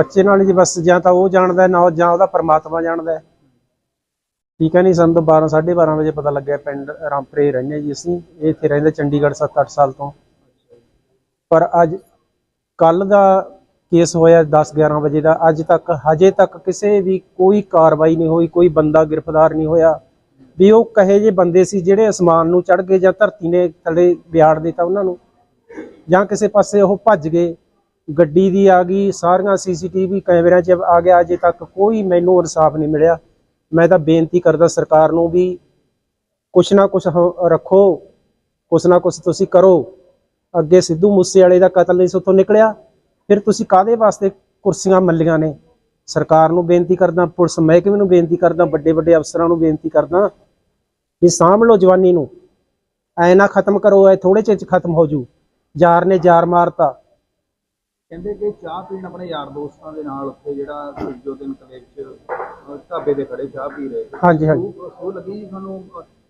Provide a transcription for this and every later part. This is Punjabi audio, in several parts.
ਬੱਚੇ ਨਾਲ ਜੀ ਬਸ ਜਾਂ ਤਾਂ ਉਹ ਜਾਣਦਾ ਨਾ ਜਾਂ ਉਹਦਾ ਪਰਮਾਤਮਾ ਜਾਣਦਾ ਠੀਕ ਹੈ ਨਹੀਂ ਸਾਨੂੰ ਤਾਂ 12 12:30 ਵਜੇ ਪਤਾ ਲੱਗਿਆ ਪਿੰਡ ਰਾਮਪੁਰੇ ਰਹਿੰਦੇ ਜੀ ਅਸੀਂ। ਇਹ ਇੱਥੇ ਰਹਿੰਦੇ ਚੰਡੀਗੜ੍ਹ 7-8 ਸਾਲ ਤੋਂ। ਪਰ ਅੱਜ ਕੱਲ ਦਾ ਕੇਸ ਹੋਇਆ 10-11 ਵਜੇ ਦਾ। ਅੱਜ ਤੱਕ, ਹਜੇ ਤੱਕ ਕਿਸੇ ਵੀ ਕੋਈ ਕਾਰਵਾਈ ਨਹੀਂ ਹੋਈ, ਕੋਈ ਬੰਦਾ ਗ੍ਰਿਫਤਾਰ ਨਹੀਂ ਹੋਇਆ। ਵੀ ਉਹ ਕਹੇ ਜੇ ਬੰਦੇ ਸੀ ਜਿਹੜੇ ਅਸਮਾਨ ਨੂੰ ਚੜ ਗਏ ਜਾਂ ਧਰਤੀ ਨੇ ਥੱਲੇ ਵਿਆੜ ਦਿੱਤਾ ਉਹਨਾਂ ਨੂੰ। ਜਾਂ ਕਿਸੇ ਪਾਸੇ ਉਹ ਭੱਜ ਗਏ। ਗੱਡੀ ਦੀ ਆ ਗਈ, ਸਾਰੀਆਂ ਸੀਸੀਟੀਵੀ ਕੈਮਰਿਆਂ 'ਚ ਆ ਗਿਆ, ਅਜੇ ਤੱਕ ਕੋਈ ਮੈਨੂੰ ਇਨਸਾਫ ਨਹੀਂ ਮਿਲਿਆ। ਮੈਂ ਤਾਂ ਬੇਨਤੀ ਕਰਦਾ ਸਰਕਾਰ ਨੂੰ ਵੀ ਕੁਛ ਨਾ ਕੁਛ ਹ- ਰੱਖੋ, ਕੁਛ ਨਾ ਕੁਛ ਤੁਸੀਂ ਕਰੋ। ਅੱਗੇ ਸਿੱਧੂ ਮੂਸੇ ਵਾਲੇ ਦਾ ਕਤਲ ਨਹੀਂ ਸੁੱਥੋਂ ਨਿਕਲਿਆ, ਫਿਰ ਤੁਸੀਂ ਕਾਦੇ ਵਾਸਤੇ ਕੁਰਸੀਆਂ ਮੱਲੀਆਂ ਨੇ? ਸਰਕਾਰ ਨੂੰ ਬੇਨਤੀ ਕਰਦਾ, ਪੁਲਿਸ ਮਹਿਕਮੇ ਨੂੰ ਬੇਨਤੀ ਕਰਦਾ ਵੱਡੇ ਵੱਡੇ ਅਫਸਰਾਂ ਨੂੰ ਬੇਨਤੀ ਕਰਦਾ ਵੀ ਸਾਂਭ ਲਓ ਜਵਾਨੀ ਨੂੰ। ਐ ਨਾ ਖਤਮ ਕਰੋ, ਐ ਥੋੜੇ ਚਿਰ ਚ ਖਤਮ ਹੋ ਜੂ। ਯਾਰ ਨੇ ਯਾਰ ਮਾਰਤਾ। ਕਹਿੰਦੇ ਕਿ ਚਾਹ ਪੀਣ ਆਪਣੇ ਯਾਰ ਦੋਸਤਾਂ ਦੇ ਨਾਲ ਉੱਥੇ ਜਿਹੜਾ ਜੋ ਦਿਨ ਕਲੇਬ ਚ ਢਾਬੇ ਤੇ ਖੜੇ ਚਾਹ ਪੀ ਰਹੇ। ਹਾਂਜੀ ਹਾਂਜੀ। ਉਹ ਲੱਗੀ ਜੀ ਤੁਹਾਨੂੰ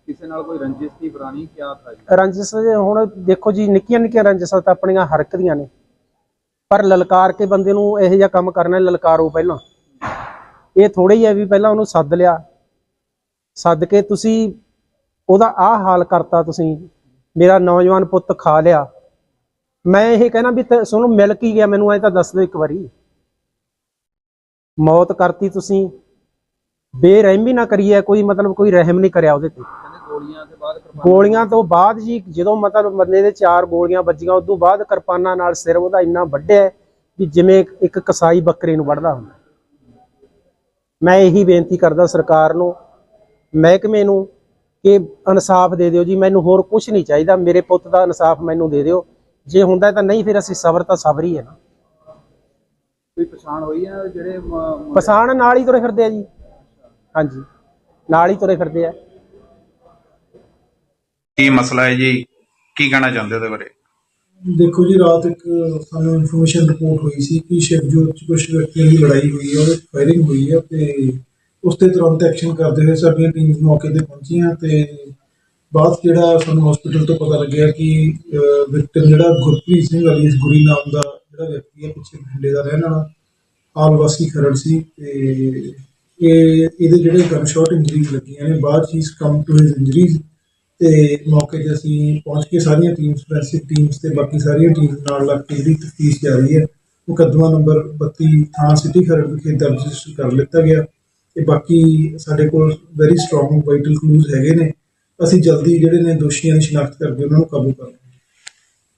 ਕਿਸੇ ਨਾਲ ਕੋਈ ਰੰਜਿਸ਼ ਦੀ ਪੁਰਾਣੀ ਕਿਆ ਥਾ ਜੀ ਰੰਜਿਸ਼ ਹੁਣ ਦੇਖੋ ਜੀ ਨਿੱਕੀਆਂ ਨਿੱਕੀਆਂ ਰੰਜਿਸ਼ਾਂ ਤਾਂ ਆਪਣੀਆਂ ਹਰ ਇੱਕ ਦੀਆਂ ਨੇ। ਪਰ ਲਲਕਾਰ ਕੇ ਬੰਦੇ ਨੂੰ ਇਹੋ ਜਿਹਾ ਕੰਮ ਕਰਨਾ ਲਲਕਾਰੋ ਪਹਿਲਾਂ। ਇਹ ਥੋੜਾ ਹੀ ਹੈ ਵੀ ਪਹਿਲਾਂ ਉਹਨੂੰ ਸੱਦ ਲਿਆ। ਸੱਦ ਕੇ ਤੁਸੀਂ ਉਹਦਾ ਆਹ ਹਾਲ ਕਰਤਾ ਤੁਸੀਂ। ਮੇਰਾ ਨੌਜਵਾਨ ਪੁੱਤ ਖਾ ਲਿਆ। ਮੈਂ ਇਹ ਕਹਿਣਾ ਵੀ ਤੁਹਾਨੂੰ ਮਿਲ ਕੀ ਗਿਆ ਮੈਨੂੰ ਐ ਤਾਂ ਦੱਸ ਦਿਓ ਇੱਕ ਵਾਰੀ। ਮੌਤ ਕਰਤੀ ਤੁਸੀਂ ਬੇਰਹਿਮੀ ਨਾ ਕਰੀਏ ਕੋਈ ਮਤਲਬ ਕੋਈ ਰਹਿਮ ਨਹੀਂ ਕਰਿਆ ਉਹਦੇ ਤੇ। ਬਾਅਦ ਗੋਲੀਆਂ ਤੋਂ ਬਾਅਦ ਜੀ ਜਦੋਂ ਮਤਲਬ ਬੰਦੇ ਦੇ ਚਾਰ ਗੋਲੀਆਂ ਵੱਜੀਆਂ ਉਸ ਤੋਂ ਬਾਅਦ ਕਿਰਪਾਨਾਂ ਨਾਲ ਸਿਰ ਉਹਦਾ ਇੰਨਾ ਵੱਢਿਆ ਵੀ ਜਿਵੇਂ ਇੱਕ ਕਸਾਈ ਬੱਕਰੇ ਨੂੰ ਵੱਢਦਾ ਹੁੰਦਾ। ਮੈਂ ਇਹੀ ਬੇਨਤੀ ਕਰਦਾ ਸਰਕਾਰ ਨੂੰ ਮਹਿਕਮੇ ਨੂੰ ਕਿ ਇਨਸਾਫ ਦੇ ਦਿਓ ਜੀ ਮੈਨੂੰ ਹੋਰ ਕੁਝ ਨਹੀਂ ਚਾਹੀਦਾ ਮੇਰੇ ਪੁੱਤ ਦਾ ਇਨਸਾਫ ਮੈਨੂੰ ਦੇ ਦਿਓ। ਜੇ ਹੁੰਦਾ ਤਾਂ ਨਹੀਂ ਫਿਰ ਅਸੀਂ ਸਬਰ ਤਾਂ ਸਬਰ ਹੀ ਹੈ ਨਾ। ਕੋਈ ਪਛਾਣ ਹੋਈ ਹੈ ਜਿਹੜੇ ਮ- ਪਛਾਣ ਨਾਲ ਹੀ ਤੁਰੇ ਫਿਰਦੇ ਆ ਜੀ। ਹਾਂਜੀ ਨਾਲ ਹੀ ਤੁਰੇ ਫਿਰਦੇ ਆ। ਕੀ ਮਸਲਾ ਹੈ ਜੀ? ਕੀ ਕਹਿਣਾ ਚਾਹੁੰਦੇ ਹੋ ਉਹਦੇ ਬਾਰੇ? ਦੇਖੋ ਜੀ ਰਾਤ ਇੱਕ ਸਾਨੂੰ ਇਨਫੋਰਮੇਸ਼ਨ ਰਿਪੋਰਟ ਹੋਈ ਸੀ ਕਿ ਸ਼ਿਵਜੋਤ ਚ ਕੁਝ ਵਿਅਕਤੀਆਂ ਦੀ ਲੜਾਈ ਹੋਈ ਹੈ ਉਹਦੇ ਫਾਇਰਿੰਗ ਹੋਈ ਹੈ ਤੇ ਉਸ ਤੇ ਤੁਰੰਤ ਐਕਸ਼ਨ ਕਰਦੇ ਹੋਏ ਸਾਡੀਆਂ ਟੀਮਸ ਮੌਕੇ ਤੇ ਪਹੁੰਚੀਆਂ ਤੇ ਬਾਅਦ 'ਚ ਜਿਹੜਾ ਸਾਨੂੰ ਹਸਪੀਟਲ ਤੋਂ ਪਤਾ ਲੱਗਿਆ ਕਿ ਵਿਕਟਮ ਜਿਹੜਾ ਗੁਰਪ੍ਰੀਤ ਸਿੰਘ ਅਲੀਸ ਗੁਰੀ ਨਾਮ ਦਾ ਜਿਹੜਾ ਵਿਅਕਤੀ ਹੈ, ਪਿੱਛੇ ਬਠਿੰਡੇ ਦਾ ਰਹਿਣ ਵਾਲਾ, ਆਲ ਵਾਸੀ ਖਰੜ ਸੀ ਤੇ ਇਹ, ਇਹਦੇ ਜਿਹੜੇ ਗਨ ਸ਼ਾਟ ਇੰਜਰੀਜ਼ ਲੱਗੀਆਂ ਨੇ, ਬਾਅਦ 'ਚ ਹੀ ਕਮ ਟੂ ਹਿਸ ਇੰਜਰੀਜ਼ ਤੇ ਮੌਕੇ ਤੇ ਅਸੀਂ ਪਹੁੰਚ ਕੇ ਸਾਰੀਆਂ ਟੀਮਸ ਫੋਰੈਂਸਿਕ ਟੀਮਸ ਤੇ ਬਾਕੀ ਸਾਰੀਆਂ ਟੀਮਸ ਨਾਲ ਲੱਗ ਕੇ ਜਿਹੜੀ ਤਫਤੀਸ਼ ਜਾਰੀ ਹੈ। ਮੁਕੱਦਮਾ ਨੰਬਰ 32 ਥਾਣਾ ਸਿਟੀ ਖਰੜ ਵਿਖੇ ਦਰਜ ਰਜਿਸਟਰ ਕਰ ਲਿੱਤਾ ਗਿਆ। ਤੇ ਬਾਕੀ ਸਾਡੇ ਕੋਲ ਵੈਰੀ ਸਟਰੋਂਗ ਵਾਈਟਲ ਕਲੂਜ਼ ਹੈਗੇ ਨੇ। ਅਸੀਂ ਜਲਦੀ ਜਿਹੜੇ ਨੇ ਦੋਸ਼ੀਆਂ ਦੀ ਸ਼ਨਾਖਤ ਕਰਕੇ ਉਹਨਾਂ ਨੂੰ ਕਾਬੂ ਕਰ ਲਵਾਂਗੇ